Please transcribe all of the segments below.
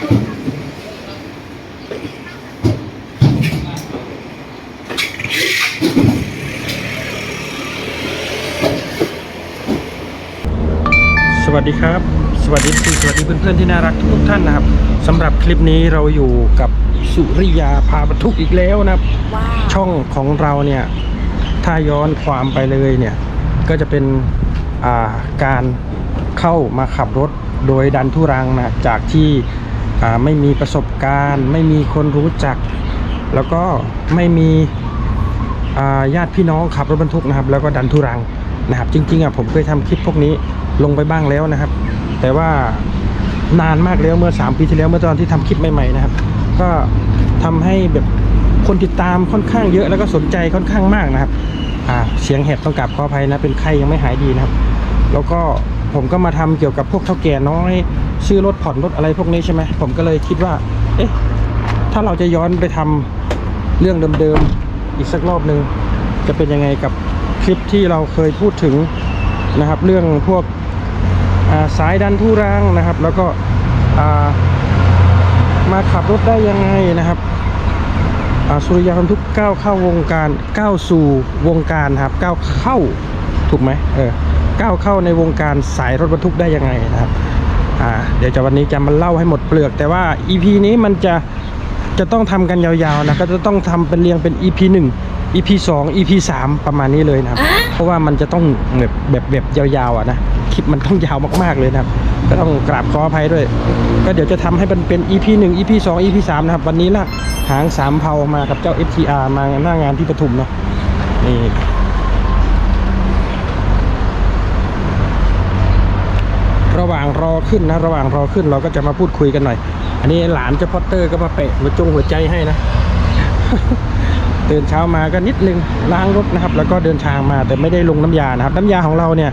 สวัสดีครับ สวัสดีสวัสดีเพื่อนๆที่น่ารักทุกท่านนะครับสำหรับคลิปนี้เราอยู่กับสุริยาพาบรรทุกอีกแล้วนะครับว้าวช่องของเราเนี่ยถ้าย้อนความไปเลยเนี่ยก็จะเป็นอ่าการเข้ามาขับรถโดยดันทุรังนะจากที่อ่า ไม่มีประสบการณ์ ไม่มีคนรู้จัก แล้วก็ไม่มีญาติพี่น้องขับรถบรรทุกนะครับ แล้วก็ดันทุรังนะครับ จริงๆอะผมเคยทำคลิปพวกนี้ลงไปบ้างแล้วนะครับ แต่ว่านานมากแล้วเมื่อ 3 ปีที่แล้วเมื่อตอนที่ทำคลิปใหม่ๆนะครับ ก็ทำให้แบบคนติดตามค่อนข้างเยอะแล้วก็สนใจค่อนข้างมากนะครับเสียงแหบต้องกราบขออภัยนะเป็นไข้ยังไม่หายดีนะครับ แล้วก็ผมก็มาทำเกี่ยวกับพวกเท่าแก่น้อย ซื้อรถผ่อนรถอะไรพวกนี้ใช่ไหมผมก็เลยคิดว่า เอ๊ะ ถ้าเราจะย้อนไปทำเรื่องเดิมๆอีกสักรอบหนึ่งจะเป็นยังไงกับคลิปที่เราเคยพูดถึงนะครับ เรื่องพวกาสายดันทุรังนะครับ แล้วก็มาขับรถได้ยังไงนะครับอ่าสุริยาบรรทุกก้าวเข้าวงการก้าวสู่วงการครับก้าวเข้าถูกไหมเออก้าวเข้าในวงการสายรถบรรทุกได้ยังไงนะครับ อ่าเดี๋ยวจะวันนี้จะมาเล่าให้หมดเปลือก แต่ว่า EP นี้มันจะจะต้องทำกันยาวๆนะก็จะต้องทำเป็นเรียงเป็น EP 1 EP 2 EP 3 ประมาณนี้เลยนะครับ เพราะว่ามันจะต้องแบบแบบแบบยาวๆอะนะคลิปมันต้องยาวมากๆเลยนะครับ ก็ต้องกราบขออภัยด้วย ก็เดี๋ยวจะทำให้มันเป็น EP 1 EP 2 EP 3 นะครับ วันนี้ละหางสามเผามากับเจ้า FTR มาหน้างานที่ปทุมเนาะนี่ ระหว่างรอขึ้นนะ ระหว่างรอขึ้นเราก็จะมาพูดคุยกันหน่อย อันนี้หลานเจ้าพอตเตอร์ก็มาเปะหัวจงหัวใจให้นะตื่นเช้ามาก็นิดนึงล้างรถนะครับ แล้วก็เดินทางมาแต่ไม่ได้ลงน้ำยานะครับ น้ำยาของเราเนี่ย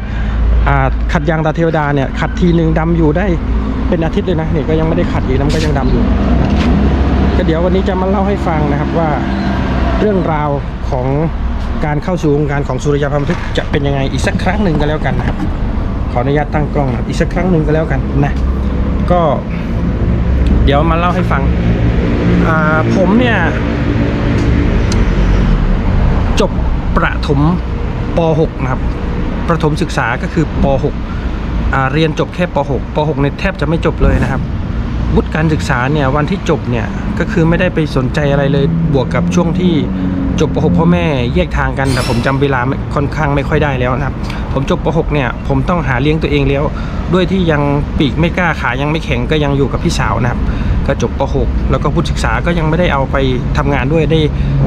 ขัดยางตาเทวดาเนี่ยขัดทีหนึ่งดำอยู่ได้เป็นอาทิตย์เลยนะเนี่ยก็ยังไม่ได้ขัดอีกน้ำก็ยังดำอยู่ ก็เดี๋ยววันนี้จะมาเล่าให้ฟังนะครับว่าเรื่องราวของการเข้าสู่วงการของสุริยาพรมทึกจะเป็นยังไงอีกสักครั้งหนึ่งก็แล้วกันนะครับ ออนุญาตตั้งกล้องอีกสักครั้งหนึ่งก็แล้วกันนะ ก็ เดี๋ยวมาเล่าให้ฟังผมเนี่ย จบประถมป .6 นะครับ ประถมศึกษาก็คือป .6 เรียนจบแค่ป .6 ป .6 เนี่ยแทบจะไม่จบเลยนะครับวุฒิการศึกษาเนี่ยวันที่จบเนี่ยก็คือไม่ได้ไปสนใจอะไรเลยบวกกับช่วงที่ จบป .6 พ่อแม่แยกทางกันแต่ผมจำเวลาค่อนข้างไม่ค่อยได้แล้วนะครับ ผมจบป .6 เนี่ยผมต้องหาเลี้ยงตัวเองแล้ว ด้วยที่ยังปีกไม่กล้าขายังไม่แข็งก็ยังอยู่กับพี่สาวนะครับก็จบป .6 แล้วก็วุฒิศึกษาก็ยังไม่ได้เอาไปทำงานด้วยได้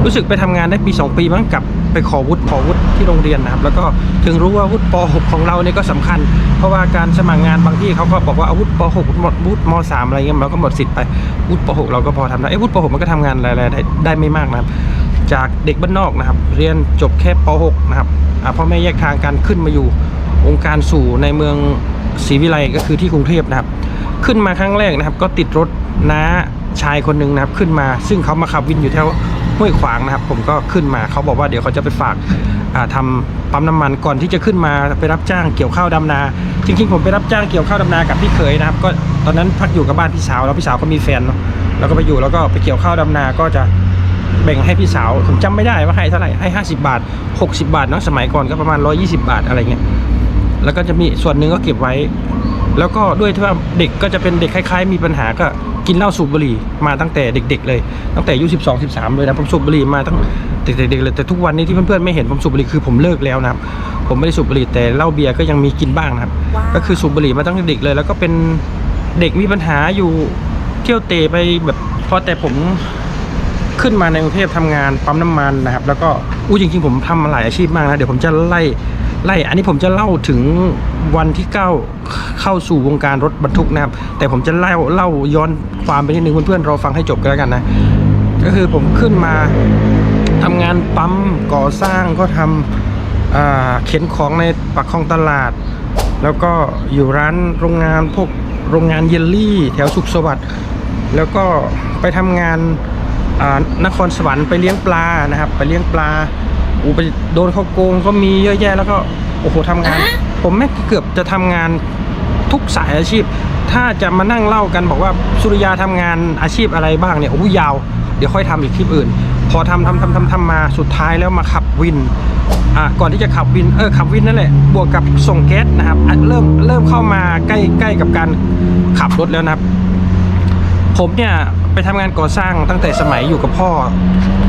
รู้สึกไปทำงานได้ปี 2 ปีมั้งกลับไปขอวุฒิขอวุฒิที่โรงเรียนนะครับ แล้วก็ถึงรู้ว่าวุฒิป .6 ของเราเนี่ยก็สำคัญ เพราะว่าการสมัครงานบางที่เขาก็บอกว่าอาวุธป .6 หมดวุฒิม .3 อะไรเงี้ยเราก็หมดสิทธิ์ไปวุฒิป .6 เราก็พอทำได้เอ้วุฒิป .6 มันก็ทำงานอะไรๆได้ไม่มากนะครับ จากเด็กบ้านนอกนะครับ เรียนจบแค่ป .6 นะครับอ่าพ่อแม่แยกทางกันขึ้นมาอยู่องค์การสู่ในเมืองศรีวิไลก็คือที่กรุงเทพนะครับ ขึ้นมาครั้งแรกนะครับ ก็ติดรถน้าชายคนหนึ่งนะครับ ขึ้นมาซึ่งเขามาขับวินอยู่แถวห้วยขวางนะครับ ผมก็ขึ้นมาเขาบอกว่าเดี๋ยวเขาจะไปฝากอ่าทำปั๊มน้ำมันก่อนที่จะขึ้นมาไปรับจ้างเกี่ยวข้าวดำนา จริงๆ ผมไปรับจ้างเกี่ยวข้าวดำนากับพี่เขยนะครับ ก็ตอนนั้นพักอยู่กับบ้านพี่สาวแล้วพี่สาวก็มีแฟนเนาะแล้วก็ไปอยู่แล้วก็ไปเกี่ยวข้าวดำนาก็จะ แบ่งให้พี่สาวผมจำไม่ได้ว่าให้เท่าไหร่ให้ 50 บาท 60 บาทเนอะสมัยก่อนก็ประมาณ 120 บาทอะไรเงี้ยแล้วก็จะมีส่วนหนึ่งก็เก็บไว้ แล้วก็ด้วยที่ว่าเด็กก็จะเป็นเด็กคล้ายๆ มีปัญหาก็กินเหล้าสูบบุหรี่มาตั้งแต่เด็ก ๆ เลย ตั้งแต่อายุ12 13เลยนะผมสูบบุหรี่มาตั้งแต่เด็กๆเลยแต่ทุกวันนี้ที่เพื่อนๆไม่เห็นผมสูบบุหรี่คือผมเลิกแล้วนะครับผมไม่ได้สูบบุหรี่แต่เหล้าเบียร์ก็ยังมีกินบ้างนะครับว้าวก็คือสูบบุหรี่มาตั้งแต่เด็กเลย แล้วก็เป็นเด็กมีปัญหาอยู่เที่ยวเตะไปแบบพอแต่ผม ขึ้นมาในกรุงเทพทำงานปั๊มน้ำมันนะครับ แล้วก็อู้จริง ๆ ผมทำมาหลายอาชีพมากนะ เดี๋ยวผมจะไล่ไล่ อันนี้ผมจะเล่าถึงวันที่เก้าเข้าสู่วงการรถบรรทุกนะครับ แต่ผมจะเล่าเล่าย้อนความไปนิดนึงเพื่อนๆรอฟังให้จบกันแล้วกันนะ ก็คือผมขึ้นมาทำงานปั๊มก่อสร้างก็ทำอ่าเข็นของในปักคลองตลาด แล้วก็อยู่ร้านโรงงานพวกโรงงานเยลลี่ แถวสุขสวัสดิ์แล้วก็ไปทำงาน นครสวรรค์ไปเลี้ยงปลานะครับ ไปเลี้ยงปลาอูไปโดนเขาโกงก็มีเยอะแยะแล้วก็โอ้โหทำงาน ผมแม่งเกือบจะทำงานทุกสายอาชีพ ถ้าจะมานั่งเล่ากันบอกว่าสุริยาทำงานอาชีพอะไรบ้างเนี่ยโอ้ยยาว เดี๋ยวค่อยทำอีกคลิปอื่น พอทำทำทำทำทำมาสุดท้ายแล้วมาขับวินอะก่อนที่จะขับวินเออขับวินนั่นแหละบวกกับส่งแก๊สนะครับอะเริ่มเริ่มเข้ามาใกล้ใกล้กับการขับรถแล้วนะครับ ผมเนี่ยไปทำงานก่อสร้างตั้งแต่สมัยอยู่กับพ่อ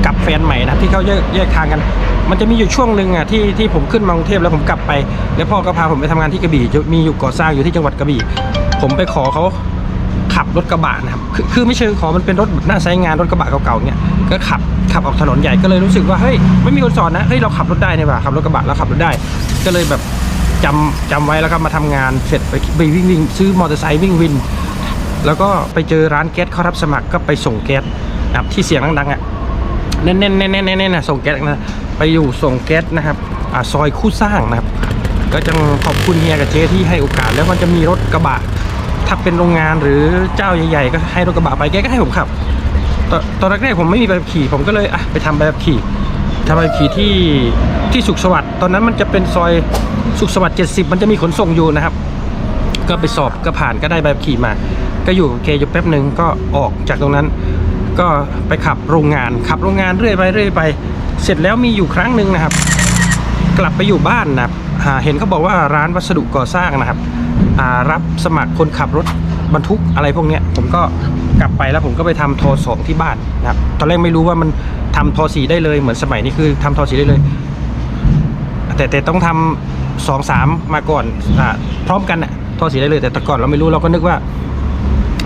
กับแฟนใหม่นะที่เขาแยกแยกทางกัน มันจะมีอยู่ช่วงหนึ่งอะที่ที่ผมขึ้นมากรุงเทพแล้วผมกลับไป แล้วพ่อก็พาผมไปทำงานที่กระบี่มีอยู่ก่อสร้างอยู่ที่จังหวัดกระบี่ ผมไปขอเขาขับรถกระบะนะครับคือคือไม่เชิงขอมันเป็นรถหน้าใช้งานรถกระบะเก่าๆเนี่ยก็ขับขับออกถนนใหญ่ก็เลยรู้สึกว่าเฮ้ยไม่มีคนสอนนะเฮ้ยเราขับรถได้เนี่ยว่ะขับรถกระบะแล้วขับรถได้ ก็เลยแบบจำจำไว้แล้วก็มาทำงานเสร็จไปไปวิ่งวิ่งซื้อมอเตอร์ไซค์วิ่งวิน แล้วก็ไปเจอร้านแก๊สเขารับสมัครก็ไปส่งแก๊สนะครับที่เสียงดังๆอะแน่นๆแน่นๆแน่นๆนะส่งแก๊สนะไปอยู่ส่งแก๊สนะครับอ่าซอยคู่สร้างนะครับ ก็จะขอบคุณเฮียกับเจ๊ที่ให้โอกาสแล้วมันจะมีรถกระบะถ้าเป็นโรงงานหรือเจ้าใหญ่ๆ ก็ให้รถกระบะไปแกก็ให้ผมขับตอนตอนแรกๆผมไม่มีใบขับขี่ ผมก็เลยอะไปทำใบขับขี่ทำใบขับขี่ที่ที่สุขสวัสดิ์ตอนนั้นมันจะเป็นซอยสุขสวัสดิ์70 มันจะมีขนส่งอยู่นะครับ ก็ไปสอบก็ผ่านก็ได้ใบขับขี่มา ก็อยู่กับแกอยู่แป๊บหนึ่งก็ออกจากตรงนั้น ก็ไปขับโรงงานขับโรงงานเรื่อยไปเรื่อยไป เสร็จแล้วมีอยู่ครั้งหนึ่งนะครับ กลับไปอยู่บ้านนะครับเห็นเขาบอกว่าร้านวัสดุก่อสร้างนะครับรับสมัครคนขับรถบรรทุกอะไรพวกนี้ผมก็กลับไปแล้วผมก็ไปทำทอสองที่บ้านนะครับตอนแรกไม่รู้ว่ามันทำทอสีได้เลยเหมือนสมัยนี้คือทำทอสีได้เลย แต่แต่ต้องทำสองสามมาก่อนอพร้อมกันน่ะ ท่อสีได้เลยแต่แต่ก่อนเราไม่รู้เราก็นึกว่า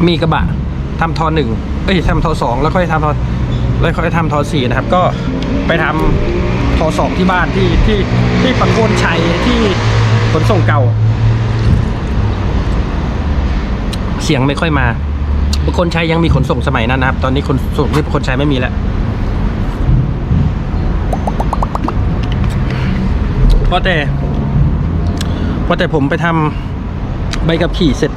มีกระบะทำทอหนึ่งเอ้ยทำทอสองแล้วค่อยทำทอแล้วค่อยทำทอสี่นะครับ ก็ไปทำทอสองที่บ้านที่ที่ที่ปักโคนชัยที่ขนส่งเก่า เสียงไม่ค่อยมาปักโคนชัยยังมีขนส่งสมัยนั้นนะครับ ตอนนี้ขนส่งที่ปักโคนชัยไม่มีแล้วเพราะแต่เพราะแต่ผมไปทำ ใบขับขี่เสร็จ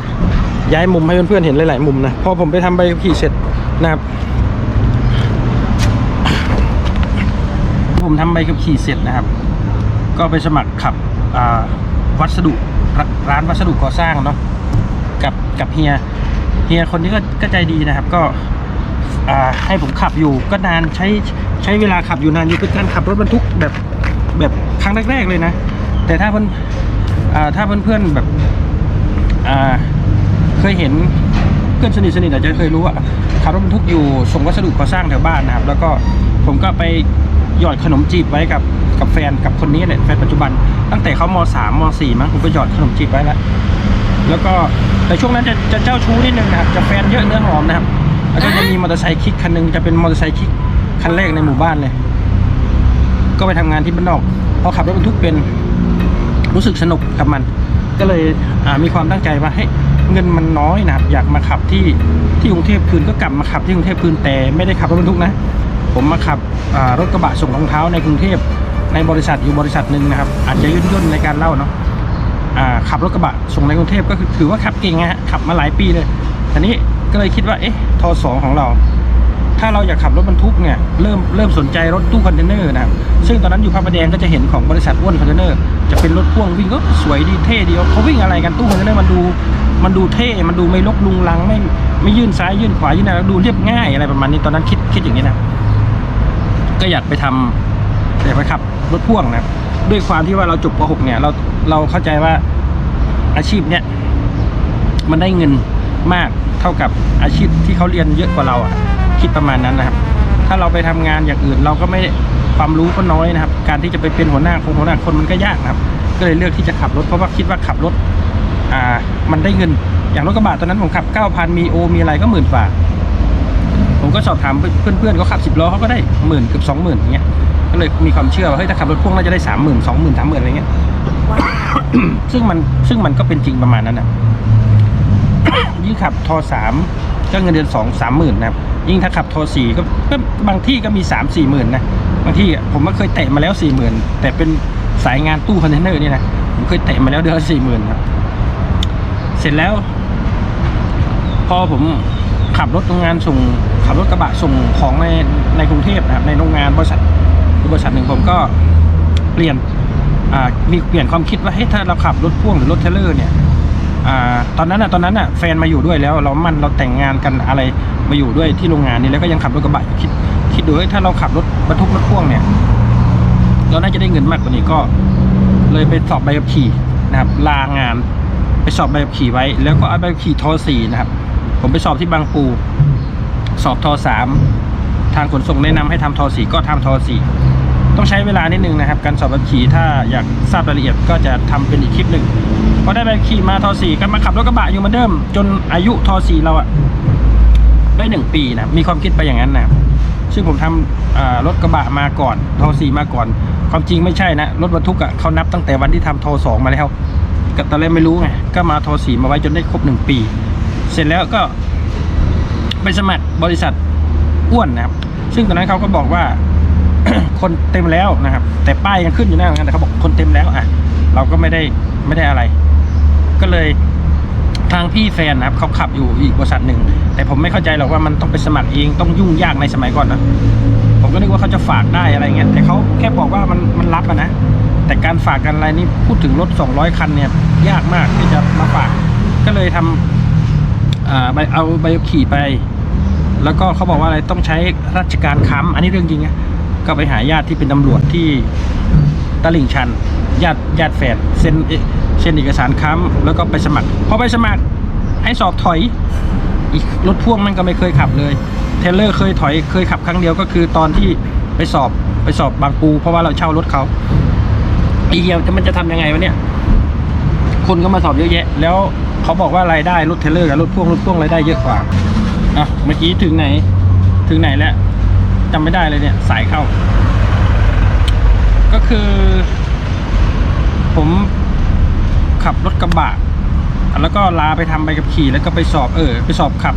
ย้ายมุมให้เพื่อนๆเห็นหลายๆมุมนะพอผมไปทำใบขับขี่เสร็จนะครับ ผมทำใบขับขี่เสร็จนะครับ ก็ไปสมัครขับวัสดุร้านวัสดุก่อสร้างเนาะกับกับเฮียเฮียคนนี้ก็ก็ใจดีนะครับ ก็ให้ผมขับอยู่ก็นานใช้ใช้เวลาขับอยู่นานอยู่เป็นการขับรถบรรทุกแบบแบบครั้งแรกๆเลยนะ แต่ถ้าเพื่อนอถ้าเพื่อนๆแบบ อ่าเคยเห็นเพื่อนสนิทสนิทอาจจะเคยรู้ว่าขับรถบรรทุกอยู่ส่งวัสดุก่อสร้างแถวบ้านนะครับ แล้วก็ผมก็ไปหยอดขนมจีบไว้กับกับแฟนกับคนนี้แหละแฟนปัจจุบัน ตั้งแต่เขามสามมสี่มั้งผมก็หยอดขนมจีบไว้แล้วแล้วก็แต่ช่วงนั้นจะจะเจ้าชู้นิดนึงนะครับจะแฟนเยอะเนื้อหอมนะครับ แล้วก็จะมีมอเตอร์ไซค์คิกคันหนึงจะเป็นมอเตอร์ไซค์คิกคันแรกในหมู่บ้านเลย ก็ไปทำงานที่บ้านนอกพอขับรถบรรทุกเป็นรู้สึกสนุกกับมัน ก็เลยมีความตั้งใจว่าให้เงินมันน้อยนะครับอยากมาขับที่ที่กรุงเทพคืนก็กลับมาขับที่กรุงเทพคืนแต่ไม่ได้ขับรถบรรทุกนะ ผมมาขับรถกระบะส่งรองเท้าในกรุงเทพในบริษัทอยู่บริษัทหนึ่งนะครับ อาจจะย่นย่นๆในการเล่าเนาะขับรถกระบะส่งในกรุงเทพก็คือถือว่าขับเก่งนะฮะขับมาหลายปีเลยทีนี้ก็เลยคิดว่าเอ๊ะทอสองของเรา ถ้าเราอยากขับรถบรรทุกเนี่ยเริ่มเริ่มสนใจรถตู้คอนเทนเนอร์นะครับซึ่งตอนนั้นอยู่พระประแดงก็จะเห็นของบริษัทอ้วนคอนเทนเนอร์จะเป็นรถพ่วงวิ่งก็สวยดีเท่ดีเขาวิ่งอะไรกันตู้คอนเทนเนอร์มันดูมันดูเท่ มันดูไม่ลกลุงลังไม่ไม่ยื่นซ้ายยื่นขวายื่นอะไรดูเรียบง่ายอะไรประมาณนี้ตอนนั้นคิดคิดอย่างนี้นะก็อยากไปทำอยากไปขับรถพ่วงนะด้วยความที่ว่าเราจบป .6 เนี่ยเราเราเข้าใจว่าอาชีพเนี้ยมันได้เงินมากเท่ากับอาชีพที่เขาเรียนเยอะกว่าเราอะ คิดประมาณนั้นนะครับ ถ้าเราไปทำงานอย่างอื่นเราก็ไม่ความรู้ก็น้อยนะครับ การที่จะไปเป็นหัวหน้าคงหัวหน้าคนมันก็ยากนะครับ ก็เลยเลือกที่จะขับรถเพราะว่าคิดว่าขับรถอ่ามันได้เงิน อย่างรถกระบะตอนนั้นผมขับ 9,000 มีโอมีอะไรก็หมื่นกว่าผมก็สอบถามเพื่อนๆเขาขับ10ล้อเขาก็ได้หมื่นเกือบ20,000อย่างเงี้ยก็เลยมีความเชื่อว่าเฮ้ยถ้าขับรถพ่วงน่าจะได้30,000 20,000 30,000อะไรเงี้ยซึ่งมันซึ่งมันก็เป็นจริงประมาณนั้นนะยิ่งขับทอสาม ก็เงินเดือนสองสามหมื่นนะครับยิ่งถ้าขับทอสี่ก็บางที่ก็มีสามสี่หมื่นนะบางที่อะผมก็เคยเตะมาแล้วสี่หมื่นแต่เป็นสายงานตู้คอนเทนเนอร์นี่นะผมเคยเตะมาแล้วเดือนละสี่หมื่นครับ เสร็จแล้ว พอผมขับรถโรงงานส่งขับรถกระบะส่งของในในกรุงเทพนะครับในโรงงานบริษัทบริษัทหนึ่งผมก็เปลี่ยนมีเปลี่ยนความคิดว่าเฮ้ยถ้าเราขับรถพ่วงหรือรถเทรลเลอร์เนี่ย ตอนนั้นอะตอนนั้นอะแฟนมาอยู่ด้วยแล้ว เรามันเราแต่งงานกันอะไรมาอยู่ด้วยที่โรงงานนี้แล้วก็ยังขับรถกระบะคิดคิดดูเฮ้ยถ้าเราขับรถบรรทุกรถพ่วงเนี่ย เราน่าจะได้เงินมากกว่านี้ก็ เลยไปสอบใบขับขี่นะครับลางานไปสอบใบขับขี่ไว้ แล้วก็เอาใบขับขี่ทอสี่นะครับ ผมไปสอบที่บางปู สอบทอสามทางขนส่งแนะนำให้ทำทอสี่ก็ทำทอสี่ต้องใช้เวลานิดนึงนะครับ การสอบใบขับขี่ถ้าอยากทราบรายละเอียดก็จะทำเป็นอีกคลิปหนึ่ง พอได้ใบขี่มาทอสี่ก็มาขับรถกระบะอยู่เหมือนเดิม จนอายุทอสี่เราอะได้หนึ่งปีนะมีความคิดไปอย่างนั้นนะซึ่งผมทำอ่ารถกระบะมาก่อนทอสี่มาก่อน ความจริงไม่ใช่นะรถบรรทุกอะเขานับตั้งแต่วันที่ทำทอสองมาแล้วก็ตอนแรกไม่รู้ไงก็มาทอสี่มาไว้จนได้ครบหนึ่งปี เสร็จแล้วก็ไปสมัครบริษัทอ้วนนะครับ ซึ่งตอนนั้นเขาก็บอกว่าคนเต็มแล้วนะครับ แต่ป้ายยังขึ้นอยู่หน้าเหมือนกันแต่เขาบอกคนเต็มแล้วอะ เราก็ไม่ได้ไม่ได้อะไร ก็เลยทางพี่แฟนนะครับเขาขับอยู่อีกบริษัทหนึ่งแต่ผมไม่เข้าใจหรอกว่ามันต้องไปสมัครเองต้องยุ่งยากในสมัยก่อนนะผมก็นึกว่าเขาจะฝากได้อะไรเงี้ยแต่เขาแค่บอกว่ามันมันรับนะแต่การฝากกันอะไรนี่พูดถึงรถ 200 คันเนี่ยยากมากที่จะมาฝาก ก็เลยทำอ่าใบเอาใบขับขี่ไป แล้วก็เขาบอกว่าอะไรต้องใช้ราชการค้ำอันนี้เรื่องจริงนะก็ไปหาญาติที่เป็นตำรวจที่ตลิ่งชัน ญาติญาติแฝดเซ็นเอเซ็นเอกสารค้ำแล้วก็ไปสมัครพอไปสมัครให้สอบถอยอีกรถพ่วงมันก็ไม่เคยขับเลย เทเลอร์เคยถอยเคยขับครั้งเดียวก็คือตอนที่ไปสอบไปสอบบางปู เพราะว่าเราเช่ารถเขาไอ้เหี้ยจะมันจะทำยังไงวะเนี่ย คนก็มาสอบเยอะแยะ แล้วเขาบอกว่ารายได้รถเทเลอร์กับรถพ่วงรถพ่วงรายได้เยอะกว่าอะเมื่อกี้ถึงไหน ถึงไหนแล้วจำไม่ได้เลยเนี่ย สายเข้า ก็คือ ผมขับรถกระบะแล้วก็ลาไปทำใบขับขี่ แล้วก็ไปสอบเออไปสอบขับ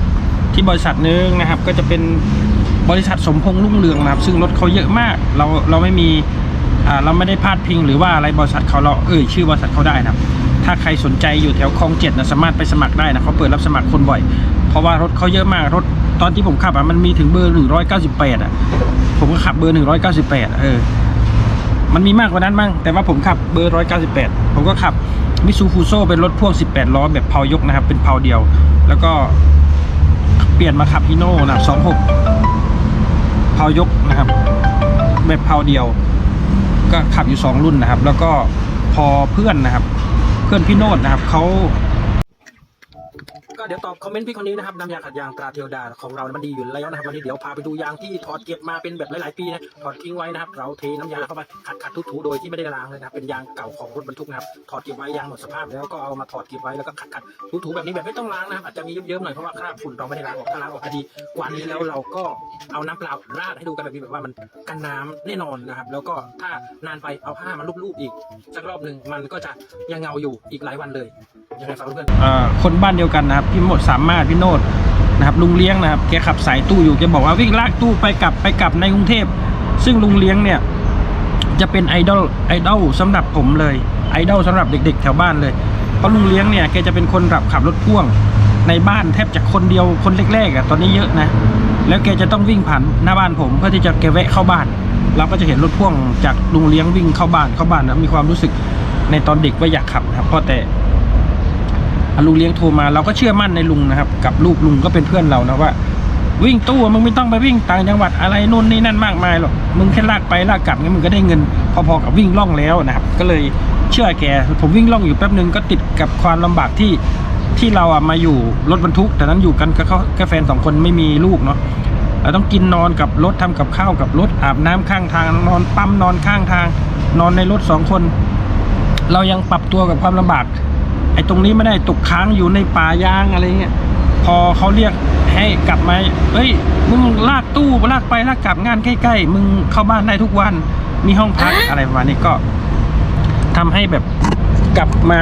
ที่บริษัทนึงนะครับ ก็จะเป็นบริษัทสมพงษ์รุ่งเรืองนะครับ ซึ่งรถเขาเยอะมาก เราเราไม่มีอ่าเราไม่ได้พาดพิงหรือว่าอะไรบริษัทเขาเราเอ่ยชื่อบริษัทเขาได้นะครับ ถ้าใครสนใจอยู่แถวคลองเจ็ดนะสามารถไปสมัครได้นะเขาเปิดรับสมัครคนบ่อย เพราะว่ารถเขาเยอะมากรถตอนที่ผมขับอะมันมีถึงเบอร์หนึ่งร้อยเก้าสิบแปดอะผมก็ขับเบอร์หนึ่งร้อยเก้าสิบแปดเออ มันมีมากกว่านั้นบ้างแต่ว่าผมขับเบอร์ร้อยเก้าสิบแปดผมก็ขับมิซูฟูโซเป็นรถพ่วง18ล้อแบบเพายกนะครับ เป็นเพาเดียว แล้วก็เปลี่ยนมาขับฮีโน่นะ26เพายกนะครับ แบบเพาเดียว ก็ขับอยู่2รุ่นนะครับ แล้วก็พอเพื่อนนะครับ เพื่อนพี่โนดนะครับเขา เดี๋ยวตอบคอมเมนต์พี่คนนี้นะครับน้ำยาขัดยางตราเทวดาของเรานะมันดีอยู่แล้วนะครับวันนี้เดี๋ยวพาไปดูยางที่ถอดเก็บมาเป็นแบบหลายๆปีนะถอดทิ้งไว้นะครับ เราเทน้ำยาเข้าไปขัดขัดทุๆโดยที่ไม่ได้ล้างเลยนะครับเป็นยางเก่าของรถบรรทุกนะครับถอดเก็บไว้ยางหมดสภาพแล้วก็เอามาถอดเก็บไว้แล้วก็ขัดขัดถูแบบนี้แบบไม่ต้องล้างนะครับอาจจะมีเยิ้มๆหน่อยเพราะว่าคราบฝุ่นเราไม่ได้ล้างออกถ้าล้างออกพอดีกว่านี้แล้วเราก็เอาน้ำเปล่าราดให้ดูกันแบบนี้แบบว่ามันกันน้ำแน่นอนนะครับ แล้วก็ถ้านานไปเอาผ้ามาลูบๆอีกสักรอบหนึ่งมันก็จะยังเงาอยู่อีกหลายวันเลยยังไงฝากเพื่อนคนบ้านเดียวกันนะครับพี่หมดสามารถพี่โนดนะครับลุงเลี้ยงนะครับแกขับสายตู้อยู่แกบอกว่าวิ่งลากตู้ไปกลับไปกลับในกรุงเทพ ซึ่งลุงเลี้ยงเนี่ยจะเป็นไอดอลไอดอลสำหรับผมเลยไอดอลสำหรับเด็ก ๆ แถวบ้านเลยเพราะลุงเลี้ยงเนี่ยแกจะเป็นคนรับขับรถพ่วงในบ้านแทบจะคนเดียวคนแรกๆอะตอนนี้เยอะนะ แล้วแกจะต้องวิ่งผ่านหน้าบ้านผมเพื่อที่จะแกแวะเข้าบ้าน เราก็จะเห็นรถพ่วงจากลุงเลี้ยงวิ่งเข้าบ้านเข้าบ้านนะมีความรู้สึกในตอนเด็กว่าอยากขับนะครับพราะแต่ ลุงเลี้ยงโทรมาเราก็เชื่อมั่นในลุงนะครับ กับลูกลุงก็เป็นเพื่อนเรานะว่า วิ่งตู้มึงไม่ต้องไปวิ่งต่างจังหวัดอะไรนู่นนี่นั่นมากมายหรอกมึงแค่ลากไปลากกลับงั้นมึงก็ได้เงิน พอๆกับวิ่งล่องแล้วนะครับ ก็เลยเชื่อแกผมวิ่งล่องอยู่แป๊บนึงก็ติดกับความลำบากที่ที่เราอะมาอยู่รถบรรทุก แต่นั้นอยู่กันกับเขาแค่แฟนสองคนไม่มีลูกเนาะเราต้องกินนอนกับรถทำกับข้าวกับรถอาบน้ำข้างทางนอนปั๊มนอนข้างทาง นอนในรถสองคน เรายังปรับตัวกับความลำบาก อ้ตรงนี้ไม่ได้ตกค้างอยู่ในป่ายางอะไรเงี้ยพอเขาเรียกให้กลับมาเฮ้ย มึงลากตู้ลากไปลากกลับงานใกล้ๆ มึงเข้าบ้านได้ทุกวัน มีห้องพักอะไรประมาณนี้ก็ทำให้แบบกลับมา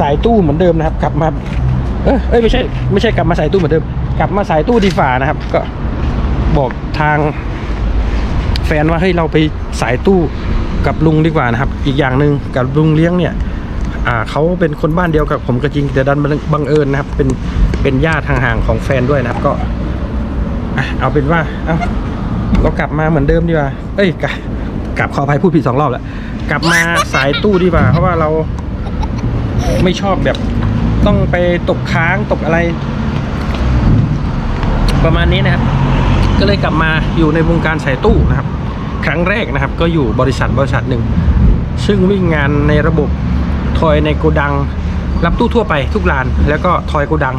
สายตู้เหมือนเดิมนะครับ กลับมาเอยเอ้ยไม่ใช่ไม่ใช่กลับมาสายตู้เหมือนเดิม กลับมาสายตู้ดีฝ่านะครับ ก็บอกทาง แฟนว่าเฮ้ยเราไปสายตู้กับลุงดีกว่านะครับ อีกอย่างหนึ่งกับลุงเลี้ยงเนี่ย อ่าเขาเป็นคนบ้านเดียวกับผมก็จริงแต่ดันบังเอิญนะครับ เป็นเป็นญาติห่างๆของแฟนด้วยนะครับก็เอาเป็นว่าเอาเรากลับมาเหมือนเดิมดีกว่า เอ้ยกลับกลับขออภัยพูดผิดสองรอบแล้วกลับมาสายตู้ดีกว่า เพราะว่าเราไม่ชอบแบบต้องไปตกค้างตกอะไร ประมาณนี้นะครับ ก็เลยกลับมาอยู่ในวงการสายตู้นะครับ ครั้งแรกนะครับ ก็อยู่บริษัทบริษัทหนึ่งซึ่งวิ่งงานในระบบ ทอยในโกดัง รับตู้ทั่วไปทุกลาน แล้วก็ทอยโกดัง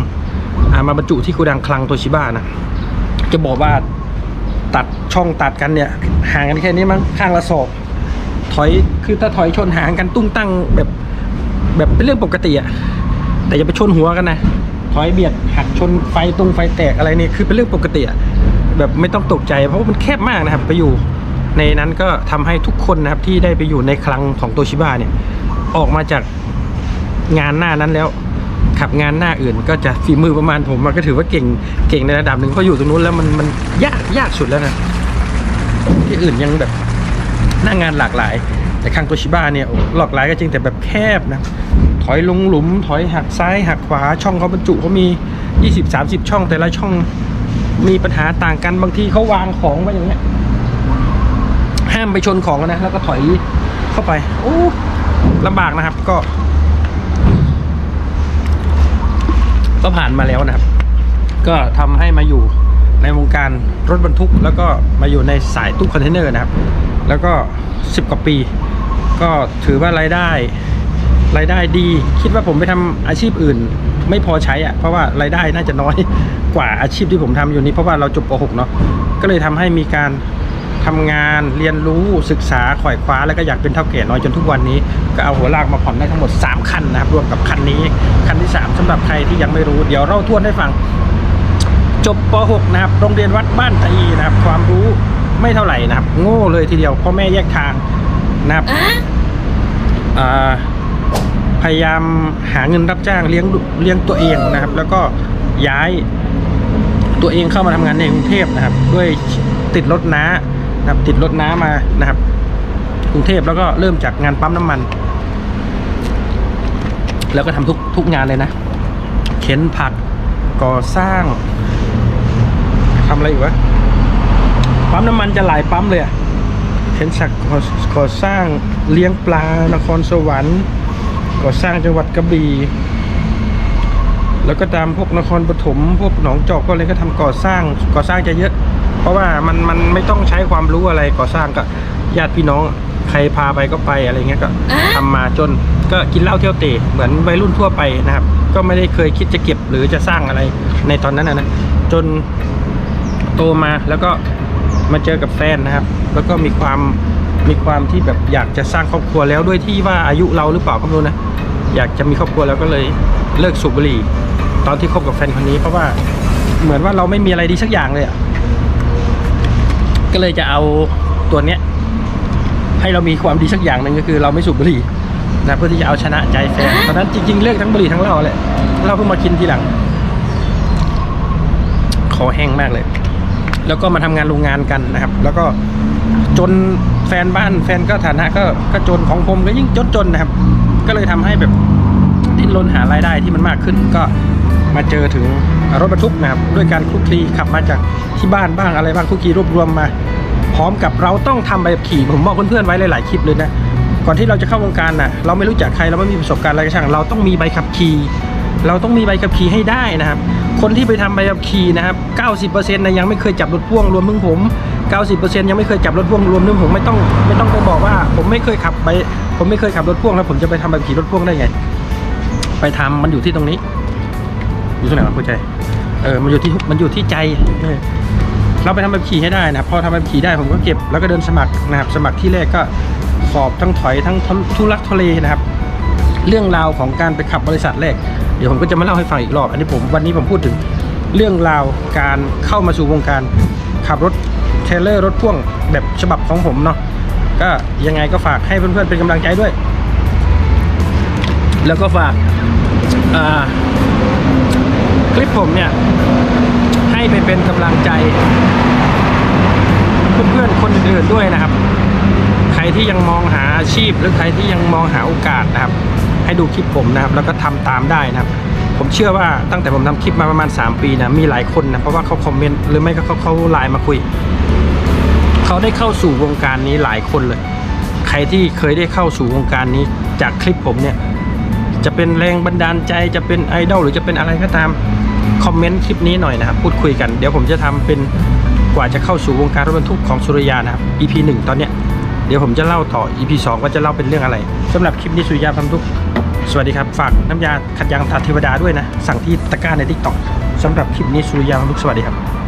มาบรรจุที่โกดังคลังโตชิบ้านะจะบอกว่าตัดช่องตัดกันเนี่ยห่างกันแค่นี้มั้งข้างละศอกถอยคือถ้าถอยชนห่างกันตุ้งตั้งแบบแบบเป็นเรื่องปกติอะแต่อย่าไปชนหัวกันนะถอยเบียดหักชนไฟตรงไฟแตกอะไรนี่คือเป็นเรื่องปกติอะแบบไม่ต้องตกใจเพราะว่ามันแคบมากนะครับไปอยู่ ในนั้นก็ทำให้ทุกคนนะครับที่ได้ไปอยู่ในคลังของโตชิบ้าเนี่ยออกมาจากงานหน้านั้นแล้วขับงานหน้าอื่นก็จะฝีมือประมาณผมมันก็ถือว่าเก่งเก่งในระดับหนึ่งเพราะอยู่ตรงนู้นแล้วมันมันยากยากสุดแล้วนะที่อื่นยังแบบหน้างานหลากหลาย แต่คลังโตชิบ้าเนี่ยหลากหลายก็จริงแต่แบบแคบนะถอยลงหลุม ถอยหักซ้ายหักขวาช่องเขาบรรจุเขามี 20-30 ช่องแต่ละช่องมีปัญหาต่างกันบางทีเขาวางของไว้อย่างเงี้ยห้ามไปชนของนะ แล้วก็ถอยเข้าไป โอ้ลำบากนะครับ ก็ ก็ผ่านมาแล้วนะครับ ก็ทำให้มาอยู่ในวงการรถบรรทุก แล้วก็มาอยู่ในสายตู้คอนเทนเนอร์นะครับ แล้วก็สิบกว่าปี ก็ถือว่ารายได้รายได้ดี คิดว่าผมไปทำอาชีพอื่น ไม่พอใช้อะ่ะเพราะว่ารายได้น่าจะน้อยกว่าอาชีพที่ผมทำอยู่นี้เพราะว่าเราจบป .6 เนาะก็เลยทำให้มีการ ทำงานเรียนรู้ศึกษาขวายคว้าแล้วก็อยากเป็นเท่าแก่น้อยจนทุกวันนี้ ก็เอาหัวลากมาผ่อนได้ทั้งหมด 3 คันนะครับรวมกับคันนี้ คันที่ 3สำหรับใครที่ยังไม่รู้เดี๋ยวเราทวนให้ฟัง จบป .6 นะครับโรงเรียนวัดบ้านตะอีนะครับ ความรู้ไม่เท่าไหร่นะครับ โง่เลยทีเดียวพ่อแม่แยกทางนะครับอ่าพยายามหาเงินรับจ้างเลี้ยงดูเลี้ยงตัวเองนะครับ แล้วก็ย้ายตัวเองเข้ามาทำงานในกรุงเทพนะครับ ด้วยติดรถน้า นะครับติดรถน้ามานะครับกรุงเทพแล้วก็เริ่มจากงานปั๊มน้ำมัน แล้วก็ทำทุกทุกงานเลยนะ เข็นผักก่อสร้างทำอะไรอยู่วะปั๊มน้ำมันจะหลายปั๊มเลยอะเข็นสักก่อก่อสร้างเลี้ยงปลานครสวรรค์ก่อสร้างจังหวัดกระบี่แล้วก็ตามพวกนครปฐมพวกหนองจอกกอะไรก็ทำก่อสร้างก่อสร้างจะเยอะ เพราะว่ามันมันไม่ต้องใช้ความรู้อะไรก่อสร้างก็ญาติพี่น้องใครพาไปก็ไปอะไรเงี้ยก็ทำมาจนก็กินเหล้าเที่ยวเตะเหมือนวัยรุ่นทั่วไปนะครับ ก็ไม่ได้เคยคิดจะเก็บหรือจะสร้างอะไรในตอนนั้นนะนะจนโตมาแล้วก็มาเจอกับแฟนนะครับ แล้วก็มีความมีความที่แบบอยากจะสร้างครอบครัวแล้วด้วยที่ว่าอายุเราหรือเปล่าก็ไม่รู้นะอยากจะมีครอบครัวแล้วก็เลยเลิกสูบบุหรี่ ตอนที่คบกับแฟนคนนี้เพราะว่าเหมือนว่าเราไม่มีอะไรดีสักอย่างเลยอะ ก็เลยจะเอาตัวเนี้ยให้เรามีความดีสักอย่างหนึ่งก็คือเราไม่สูบบุหรี่นะเพื่อที่จะเอาชนะใจแฟนตอนนั้นจริงๆเลิกทั้งบุหรี่ทั้งเหล้าแหละเหล้าเพิ่งมากินทีหลัง คอแห้งมากเลย แล้วก็มาทำงานโรงงานกันนะครับ แล้วก็จนแฟนบ้านแฟนก็ฐานะก็ก็จนของผมก็ยิ่งจนจนนะครับ ก็เลยทำให้แบบดิ้นรนหารายได้ที่มันมากขึ้นก็มาเจอถึง รถบรรทุกนะครับด้วยการคลุกคลีขับมาจากที่บ้านบ้างอะไรบ้างคลุกคลีรวบรวมมา พร้อมกับเราต้องทำใบขับขี่ผมบอกเพื่อนๆไว้หลายๆคลิปเลยนะก่อนที่เราจะเข้าวงการน่ะเราไม่รู้จักใครเราไม่มีประสบการณ์อะไรก็ช่างเราต้องมีใบขับขี่เราต้องมีใบขับขี่ให้ได้นะครับ คนที่ไปทำใบขับขี่นะครับ 90%นะยังไม่เคยจับรถพ่วงรวมถึงผม 90%ยังไม่เคยจับรถพ่วงรวมถึงผมไม่ต้องไม่ต้องไปบอกว่า ผมไม่เคยขับไป ผมไม่เคยขับรถพ่วงแล้วผมจะไปทำใบขับขี่รถพ่วงได้ไง ไปทำมันอยู่ที่ตรงนี้ อยู่ตรงไหนวะคุณใจเออมันอยู่ที่มันอยู่ที่ใจเออเราไปทำใบขับขี่ให้ได้นะพอทำใบขับขี่ได้ผมก็เก็บแล้วก็เดินสมัครนะครับ สมัครที่แรกก็สอบทั้งถอยทั้งทุลักทุเลนะครับ เรื่องราวของการไปขับบริษัทแรก เดี๋ยวผมก็จะมาเล่าให้ฟังอีกรอบ อันนี้ผมวันนี้ผมพูดถึงเรื่องราวการเข้ามาสู่วงการขับรถเทรลเลอร์รถพ่วงแบบฉบับของผมเนาะก็ยังไงก็ฝากให้เพื่อนๆเป็นกำลังใจด้วย แล้วก็ฝากอ่า คลิปผมเนี่ย ให้ไปเป็นกำลังใจ เพื่อนๆคนอื่นๆด้วยนะครับ ใครที่ยังมองหาอาชีพ หรือใครที่ยังมองหาโอกาสนะครับ ให้ดูคลิปผมนะครับ แล้วก็ทำตามได้นะครับ ผมเชื่อว่าตั้งแต่ผมทำคลิปมาประมาณ 3 ปีนะมีหลายคนนะเพราะว่าเขาคอมเมนต์หรือไม่ก็เขาเขาไลน์มาคุยเขาได้เข้าสู่วงการนี้หลายคนเลย ใครที่เคยได้เข้าสู่วงการนี้จากคลิปผมเนี่ย จะเป็นแรงบันดาลใจจะเป็นไอดอลหรือจะเป็นอะไรก็ตามคอมเมนต์คลิปนี้หน่อยนะครับ พูดคุยกันเดี๋ยวผมจะทำเป็นกว่าจะเข้าสู่วงการรถบรรทุกของสุริยานะครับ EP 1 ตอนเนี้ยเดี๋ยวผมจะเล่าต่อ EP 2 ว่าจะเล่าเป็นเรื่องอะไรสำหรับคลิปนี้สุริยาทำทุก สวัสดีครับ ฝากน้ำยาขัดยางตาเทวดาด้วยนะ สั่งที่ตะกร้าในทิกตอกสำหรับคลิปนี้สุริยาทำทุกสวัสดีครับ